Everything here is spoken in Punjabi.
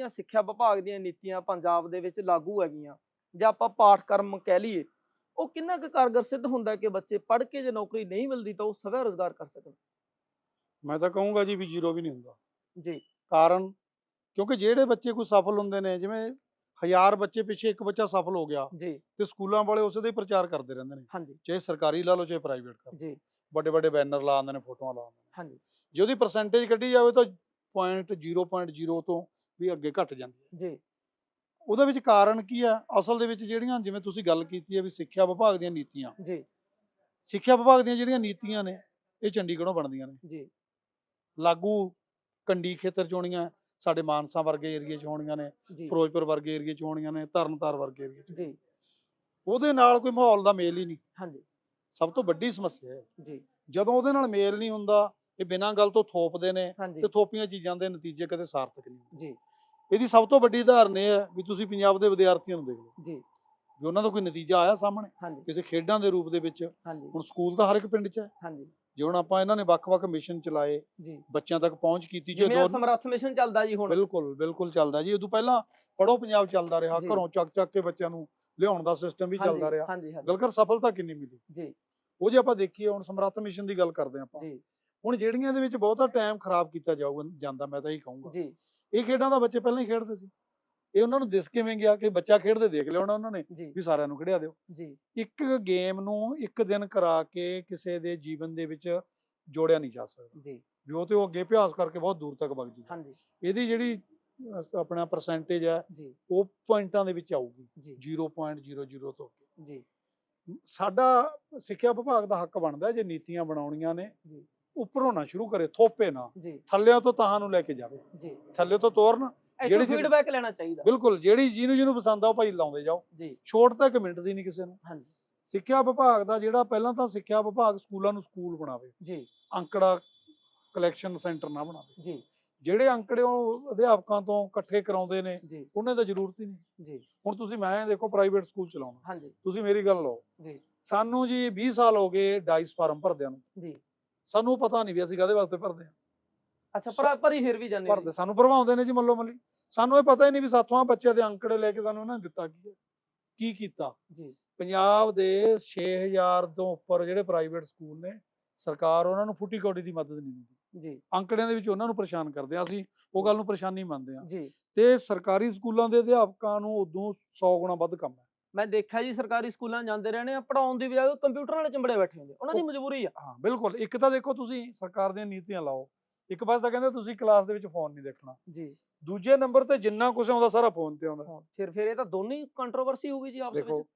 ਜਿਹੜੀਆਂ ਸਿੱਖਿਆ ਵਿਭਾਗ ਦੀਆਂ ਨੀਤੀਆਂ ਪੰਜਾਬ ਦੇ ਵਿੱਚ ਲਾਗੂ ਹੈਗੀਆਂ। ਜਾਂ ਆਪਾਂ ਪਾਠਕ੍ਰਮ ਕਹਿ ਲਈਏ ਉਹ ਕਿੰਨਾ ਕੁ ਕਾਰਗਰ ਸਿੱਧ ਹੁੰਦਾ ਕਿ ਬੱਚੇ ਪੜ੍ਹ ਕੇ ਜੇ ਨੌਕਰੀ ਨਹੀਂ ਮਿਲਦੀ ਤਾਂ ਉਹ ਸਵੈ ਰੋਜ਼ਗਾਰ ਕਰ ਸਕਣ? ਮੈਂ ਤਾਂ ਕਹੂੰਗਾ ਜੀ ਵੀ ਜ਼ੀਰੋ ਵੀ ਨਹੀਂ ਹੁੰਦਾ। ਜੀ। ਕਾਰਨ ਕਿਉਂਕਿ ਜਿਹੜੇ ਬੱਚੇ ਕੋਈ ਸਫਲ ਹੁੰਦੇ ਨੇ ਜਿਵੇਂ ਹਜ਼ਾਰ ਬੱਚੇ ਪਿੱਛੇ ਇੱਕ ਬੱਚਾ ਸਫਲ ਹੋ ਗਿਆ ਜੀ। ਤੇ ਸਕੂਲਾਂ ਵਾਲੇ ਉਸੇ ਦਾ ਹੀ ਪ੍ਰਚਾਰ ਕਰਦੇ ਰਹਿੰਦੇ ਨੇ। ਹਾਂਜੀ। ਚਾਹੇ ਸਰਕਾਰੀ ਲਾ ਲਓ ਚਾਹੇ ਪ੍ਰਾਈਵੇਟ ਕਰ ਜੀ। ਵੱਡੇ ਵੱਡੇ ਬੈਨਰ ਲਾ ਦਿੰਦੇ ਨੇ ਫੋਟੋਆਂ ਲਾ ਨੇ। ਹਾਂਜੀ। ਜੇ ਉਹਦੀ ਪਰਸੈਂਟੇਜ ਕੱਢੀ ਜਾਵੇ ਤਾਂ ਪੁਆਇੰਟ 0.0 ਤੋਂ ਵੀ ਅੱਗੇ ਘਟ ਜਾਂਦੀ ਹੈ। ਜੀ। ਉਹਦੇ ਵਿੱਚ ਕਾਰਨ ਕੀ ਹੈ? ਅਸਲ ਦੇ ਵਿੱਚ ਜਿਹੜੀਆਂ ਜਿਵੇਂ ਤੁਸੀਂ ਗੱਲ ਕੀਤੀ ਹੈ ਵੀ ਸਿੱਖਿਆ ਵਿਭਾਗ ਦੀਆਂ ਨੀਤੀਆਂ। ਜੀ। ਸਿੱਖਿਆ ਵਿਭਾਗ ਦੀਆਂ ਜਿਹੜੀਆਂ ਨੀਤੀਆਂ ਨੇ ਇਹ ਚੰਡੀਗੜ੍ਹੋਂ ਬਣਦੀਆਂ ਨੇ। ਜੀ। ਲਾਗੂ ਕੰਡੀ ਖੇਤਰ ਚ ਹੋਣੀਆਂ ਸਾਡੇ ਮਾਨਸਾ ਵਰਗੇ ਏਰੀਏ ਚ ਹੋਣੀਆਂ ਨੇ ਫਿਰੋਜ਼ਪੁਰ ਵਰਗੇ ਏਰੀਏ ਚ ਹੋਣੀਆਂ ਨੇ ਤਰਨਤਾਰ ਵਰਗੇ ਏਰੀਏ ਚ। ਜੀ। ਉਹਦੇ ਨਾਲ ਕੋਈ ਮਾਹੌਲ ਦਾ ਮੇਲ ਹੀ ਨਹੀਂ। ਹਾਂਜੀ। ਸਭ ਤੋਂ ਵੱਡੀ ਸਮੱਸਿਆ ਹੈ ਜੀ। ਜਦੋਂ ਉਹਦੇ ਨਾਲ ਮੇਲ ਨਹੀਂ ਹੁੰਦਾ ਇਹ ਬਿਨਾਂ ਗੱਲ ਤੋਂ ਥੋਪਦੇ ਨੇ ਤੇ ਥੋਪੀਆਂ ਚੀਜ਼ਾਂ ਦੇ ਨਤੀਜੇ ਕਦੇ ਸਾਰਥਕ ਨਹੀਂ ਹੁੰਦੇ। ਜੀ। ਇਹਦੀ ਸਭ ਤੋਂ ਵੱਡੀ ਉਦਾਹਰਨ ਇਹ ਹੈ ਵੀ ਤੁਸੀਂ ਪੰਜਾਬ ਦੇ ਵਿਦਿਆਰਥੀਆਂ ਨੂੰ ਦੇਖ ਲਓ। ਜੀ। ਵੀ ਉਹਨਾਂ ਦਾ ਕੋਈ ਨਤੀਜਾ ਆਇਆ ਸਾਹਮਣੇ। ਕਿਸੇ ਖੇਡਾਂ ਦੇ ਰੂਪ ਦੇ ਵਿੱਚ। ਹੁਣ ਸਕੂਲ ਤਾਂ ਹਰ ਇੱਕ ਪਿੰਡ 'ਚ ਹੈ। ਹਾਂਜੀ। ਜੇ ਹੁਣ ਆਪਾਂ ਇਹਨਾਂ ਨੇ ਵੱਖ-ਵੱਖ ਮਿਸ਼ਨ ਚਲਾਏ ਜੀ। ਬੱਚਿਆਂ ਤੱਕ ਪਹੁੰਚ ਕੀਤੀ ਜੇ ਦੋ ਸਮਰੱਥ ਮਿਸ਼ਨ ਚੱਲਦਾ ਜੀ ਹੁਣ। ਬਿਲਕੁਲ ਬਿਲਕੁਲ ਚੱਲਦਾ ਜੀ। ਉਦੋਂ ਪਹਿਲਾਂ ਪੜੋ ਪੰਜਾਬ ਚੱਲਦਾ ਰਿਹਾ। ਘਰੋਂ ਚੱਕ ਚੱਕ ਕੇ ਬੱਚਿਆਂ ਨੂੰ ਲਿਆਉਣ ਦਾ ਸਿਸਟਮ ਵੀ ਚੱਲਦਾ ਰਿਹਾ। ਗੱਲ ਕਰ ਸਫਲਤਾ ਕਿੰਨੀ ਮਿਲੀ? ਜੀ। ਉਹ ਜੇ ਆਪਾਂ ਦੇਖੀਏ ਹੁਣ ਸਮਰੱਥ ਮਿਸ਼ਨ ਦੀ ਗੱਲ ਕਰਦੇ ਆਪਾਂ। ਜੀ। ਹੁਣ ਜਿਹੜੀਆਂ ਇਹਦੇ ਵਿੱਚ ਬਹੁਤਾ ਟਾਈਮ ਖਰਾਬ ਕੀਤਾ ਜਾਊਗਾ ਜਾਂਦਾ ਮੈਂ ਤਾਂ ਇਹੀ ਕਹੂੰਗਾ। ਜੀ। ਇਹ ਖੇਡਾਂ ਤਾਂ ਬੱਚੇ ਪਹਿਲਾਂ ਹੀ ਖੇਡਦੇ ਸੀ। ਇਹ ਉਹਨਾਂ ਨੂੰ ਦਿਸ ਕਿਵੇਂ ਗਿਆ ਕਿ ਬੱਚਾ ਖੇਡਦੇ ਦੇਖ ਲਿਆ ਹੋਣਾ ਉਹਨਾਂ ਨੇ ਜੀ। ਵੀ ਸਾਰਿਆਂ ਨੂੰ ਖੜਿਆ ਦਿਓ। ਜੀ। ਇੱਕ ਗੇਮ ਨੂੰ ਇੱਕ ਦਿਨ ਕਰਾ ਕੇ ਕਿਸੇ ਦੇ ਜੀਵਨ ਦੇ ਵਿੱਚ ਜੋੜਿਆ ਨਹੀਂ ਜਾ ਸਕਦਾ। ਜੀ। ਵੀ ਉਹ ਤੇ ਉਹ ਅੱਗੇ ਅਭਿਆਸ ਕਰਕੇ ਬਹੁਤ ਦੂਰ ਤੱਕ ਵਗ ਜੂਗਾ। ਹਾਂਜੀ। ਇਹਦੀ ਜਿਹੜੀ ਆਪਣਾ ਪਰਸੈਂਟੇਜ ਹੈ ਜੀ। ਉਹ ਪੁਆਇੰਟਾਂ ਦੇ ਵਿੱਚ ਆਊਗੀ। ਜੀ। 0.00 ਤੋਂ ਅੱਗੇ। ਜੀ। ਸਾਡਾ ਸਿੱਖਿਆ ਵਿਭਾਗ ਦਾ ਹੱਕ ਬਣਦਾ ਜੇ ਨੀਤੀਆਂ ਬਣਾਉਣੀਆਂ ਨੇ। ਜੀ। ਉੱਪਰੋਂ ਨਾ ਸ਼ੁਰੂ ਕਰੇ ਥੋਪੇ ਨਾ। ਜੀ। ਥੱਲਿਆਂ ਤੋਂ ਤਾਹਾਂ ਨੂੰ ਲੈ ਕੇ ਜਾਵੇ। ਜੀ। ਥੱਲੇ ਤੋਂ ਤੋਰਨ ਜਿਹੜੀ- ਫੀਡਬੈਕ ਲੈਣਾ ਚਾਹੀਦਾ। ਬਿਲਕੁਲ ਜਿਹੜੀ ਜਿਹਨੂੰ ਜਿਹਨੂੰ ਪਸੰਦ ਆ ਉਹ ਭਾਈ ਲਾਉਂਦੇ ਜਾਓ। ਜੀ। ਛੋਟ ਤਾਂ ਇੱਕ ਮਿੰਟ ਦੀ ਨਹੀਂ ਕਿਸੇ ਨੂੰ। ਹਾਂਜੀ। ਸਿੱਖਿਆ ਵਿਭਾਗ ਦਾ ਜਿਹੜਾ ਪਹਿਲਾਂ ਤਾਂ ਸਿੱਖਿਆ ਵਿਭਾਗ ਸਕੂਲਾਂ ਨੂੰ ਸਕੂਲ ਬਣਾਵੇ। ਜੀ। ਅੰਕੜਾ ਕਲੈਕਸ਼ਨ ਸੈਂਟਰ ਨਾ ਬਣਾਵੇ। ਜੀ। ਜਿਹੜੇ ਅੰਕੜੇ ਉਹ ਅਧਿਆਪਕਾਂ ਤੋਂ ਇਕੱਠੇ ਕਰਾਉਂਦੇ ਨੇ ਉਹਨਾਂ ਦਾ ਜ਼ਰੂਰਤ ਹੀ ਨਹੀਂ। ਜੀ। ਹੁਣ ਤੁਸੀਂ ਮੈਂ ਦੇਖੋ ਪ੍ਰਾਈਵੇਟ ਸਕੂਲ ਚਲਾਉਣਾ। ਹਾਂਜੀ। ਤੁਸੀਂ ਮੇਰੀ ਗੱਲ ਲਓ। ਜੀ। ਸਾਨੂੰ ਜੀ 20 ਸਾਲ ਹੋ ਗਏ ਡਾਈਸ ਫਾਰਮ ਭਰਦਿਆਂ ਨੂੰ। ਜੀ। ਸਾਨੂੰ ਪਤਾ ਨਹੀਂ ਵੀ ਅਸੀਂ ਕਾਹਦੇ ਵਾਸਤੇ ਭਰਦੇ ਹਾਂ। ਅੱਛਾ ਪਰ ਪਰ ਹੀ ਫਿਰ ਵੀ ਜਾਂਦੇ ਭਰਦੇ ਸਾਨੂੰ ਭਰਵਾਉਂਦੇ ਨੇ ਜੀ ਮੱਲੋ ਮੱਲੀ ਸਾਨੂੰ ਇਹ ਪਤਾ ਹੀ ਨਹੀਂ ਵੀ ਸਾਥੋਂ ਬੱਚਿਆਂ ਦੇ ਅੰਕੜੇ ਲੈ ਕੇ ਸਾਨੂੰ ਇਹਨਾਂ ਨੇ ਦਿੱਤਾ ਕੀ ਹੈ ਕੀ ਕੀਤਾ? ਜੀ। ਪੰਜਾਬ ਦੇ 6000 ਤੋਂ ਉੱਪਰ ਜਿਹੜੇ ਪ੍ਰਾਈਵੇਟ ਸਕੂਲ ਨੇ ਸਰਕਾਰ ਉਹਨਾਂ ਨੂੰ ਫੁੱਟੀ ਕੌਡੀ ਦੀ ਮਦਦ ਨਹੀਂ ਦਿੰਦੀ। ਜੀ। ਅੰਕੜਿਆਂ ਦੇ ਵਿੱਚ ਉਹਨਾਂ ਨੂੰ ਪਰੇਸ਼ਾਨ ਕਰਦੇ ਆ ਅਸੀਂ ਉਹ ਗੱਲ ਨੂੰ ਪਰੇਸ਼ਾਨੀ ਮੰਨਦੇ ਆ ਜੀ। ਤੇ ਸਰਕਾਰੀ ਸਕੂਲਾਂ ਦੇ ਅਧਿਆਪਕਾਂ ਨੂੰ ਉਦੋਂ 100 ਗੁਣਾ ਵੱਧ ਕੰਮ ਹੈ। ਮੈਂ ਦੇਖਿਆ ਜੀ ਸਰਕਾਰੀ ਸਕੂਲਾਂ ਜਾਂਦੇ ਰਹਿਣੇ ਆ ਪੜਾਉਣ ਦੀ ਬਜਾਏ ਕੰਪਿਊਟਰ ਨਾਲ ਚੰਬੜੇ ਬੈਠੇ ਹੁੰਦੇ ਉਹਨਾਂ ਦੀ ਮਜਬੂਰੀ ਆ। ਹਾਂ ਬਿਲਕੁਲ ਇੱਕ ਤਾਂ ਦੇਖੋ ਤੁਸੀਂ ਸਰਕਾਰ ਦੀਆਂ ਨੀਤੀਆਂ ਲਾਓ ਇੱਕ ਪਾਸੇ ਤਾਂ ਕਹਿੰਦੇ ਤੁਸੀਂ ਕਲਾਸ ਦੇ ਵਿੱਚ ਫੋਨ ਨਹੀਂ ਦੇਖਣਾ। ਜੀ। ਦੂਜੇ ਨੰਬਰ ਤੇ ਜਿੰਨਾ ਕੁਝ ਆਉਂਦਾ ਸਾਰਾ ਫੋਨ ਤੇ ਆਉਂਦਾ। ਫਿਰ ਫਿਰ ਇਹ ਤਾਂ ਦੋਨੇ ਹੀ ਕੰਟਰੋਵਰਸੀ ਹੋ ਗਈ ਜੀ ਆਪਸ ਦੇਖੋ ਵਿੱਚ।